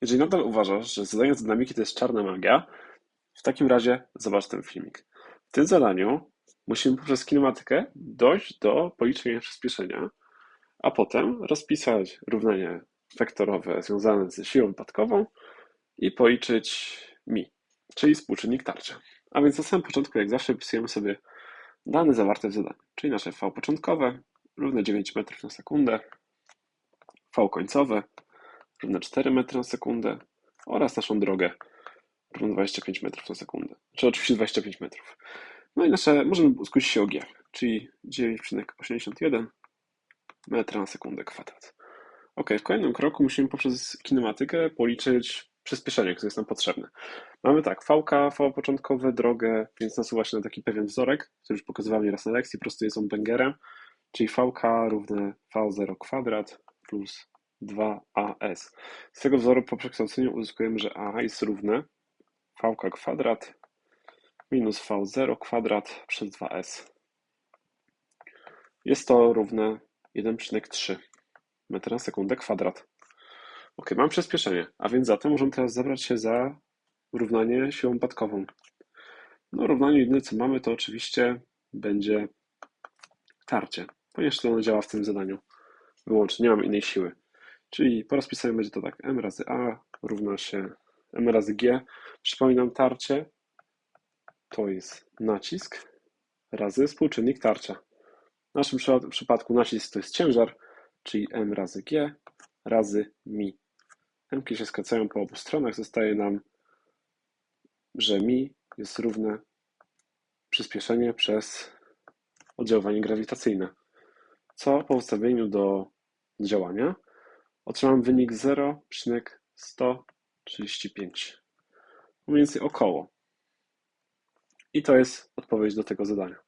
Jeżeli nadal uważasz, że zadanie z dynamiki to jest czarna magia, w takim razie zobacz ten filmik. W tym zadaniu musimy poprzez kinematykę dojść do policzenia przyspieszenia, a potem rozpisać równanie wektorowe związane ze siłą wypadkową i policzyć mi, czyli współczynnik tarcia. A więc na samym początku, jak zawsze, wpisujemy sobie dane zawarte w zadaniu, czyli nasze V początkowe równe 9 metrów na sekundę, V końcowe równe 4 metry na sekundę oraz naszą drogę równą 25 metrów na sekundę. Czy oczywiście 25 metrów. No i nasze, możemy skusić się o G, czyli 9,81 metra na sekundę kwadrat. Ok, w kolejnym kroku musimy poprzez kinematykę policzyć przyspieszenie, które jest nam potrzebne. Mamy tak, VK, V początkowe, drogę, więc nasuwa się na taki pewien wzorek, który już pokazywałem nieraz na lekcji, prostuje z Bengerem, czyli VK równe V0 kwadrat plus 2AS. Z tego wzoru po przekształceniu uzyskujemy, że A jest równe VK kwadrat minus V0 kwadrat przez 2S. Jest to równe 1,3 metra na sekundę kwadrat. Ok, mam przyspieszenie, a więc zatem możemy teraz zabrać się za równanie siłą wypadkową. No, równanie jedyne co mamy to oczywiście będzie tarcie, ponieważ to działa w tym zadaniu wyłącznie, nie mam innej siły. Czyli po rozpisaniu będzie to tak, m razy a równa się m razy g. Przypominam tarcie, to jest nacisk razy współczynnik tarcia. W naszym przypadku nacisk to jest ciężar, czyli m razy g razy mi. m się skracają po obu stronach, zostaje nam, że mi jest równe przyspieszenie przez oddziaływanie grawitacyjne, co po ustawieniu do działania otrzymam wynik 0,135, mniej więcej około. I to jest odpowiedź do tego zadania.